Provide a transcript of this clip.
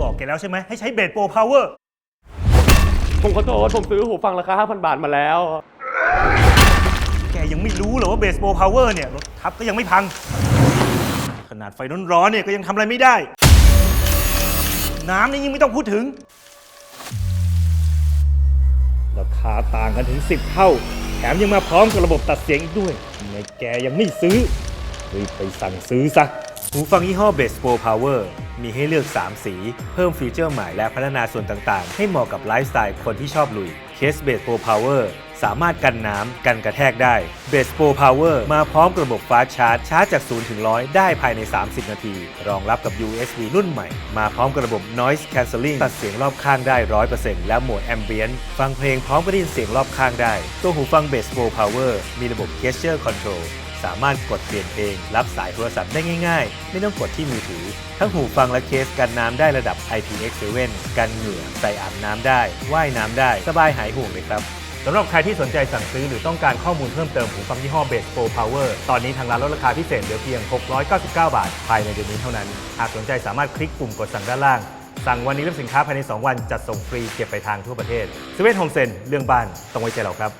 บอกแกแล้วใช่ไหมให้ใช้เบสโปรพาวเวอร์ ผมขอโทษผมซื้อหูฟังราคา 5,000 บาทมาแล้ว แกยังไม่รู้เหรอว่าเบสโปรพาวเวอร์เนี่ยรถทับก็ยังไม่พัง ขนาดไฟร้อนๆเนี่ยก็ยังทำอะไรไม่ได้ น้ำนี่ยิ่งไม่ต้องพูดถึง ราคาต่างกันถึง 10 เท่า แถมยังมาพร้อมกับระบบตัดเสียงอีกด้วยทำไมแกยังไม่ซื้อรีบไปสั่งซื้อซะหูฟังยี่ห้อ Best Pro Power มีให้เลือก 3 สี เพิ่มฟีเจอร์ใหม่และพัฒนาส่วนต่างๆ ให้เหมาะกับไลฟ์สไตล์คนที่ชอบลุยเคส Best Pro Power สามารถกันน้ำกันกระแทกได้ Best Pro Power มาพร้อมระบบฟาสชาร์จชาร์จจาก 0 ถึง 100 ได้ภายใน 30 นาที รองรับกับ USB รุ่นใหม่ มาพร้อมกระบบ Noise Cancelling ตัดเสียงรอบข้างได้ 100%และโหมด Ambient ฟังเพลงพร้อมกับได้ยินเสียงรอบข้างได้ ตัวหูฟัง Best Pro Power มีระบบ Gesture Control สามารถกดเปลี่ยนเพลง รับสายโทรศัพท์ได้ง่ายๆ ไม่ต้องกดที่มือถือ ทั้งหูฟังและเคสกันน้ำได้ระดับ IPX7 กันเหงื่อใส่อาบน้ำได้ว่ายน้ำได้สบายหายห่วงเลยครับสำหรับใครที่สนใจสั่งซื้อหรือต้องการข้อมูลเพิ่มเติมหูฟังยี่ห้อ Base Pro Power ตอนนี้ทางร้านลดราคาพิเศษเหลือเพียง 699 บาท ภายในเดือนนี้เท่านั้น หากสนใจสามารถคลิกปุ่มกดสั่งด้านล่าง สั่งวันนี้รับสินค้าภายใน 2 วันจัดส่งฟรีเก็บไปทางทั่วประเทศสวีทโฮมเซนเรื่องบ้านต้องไว้ใจเราครับ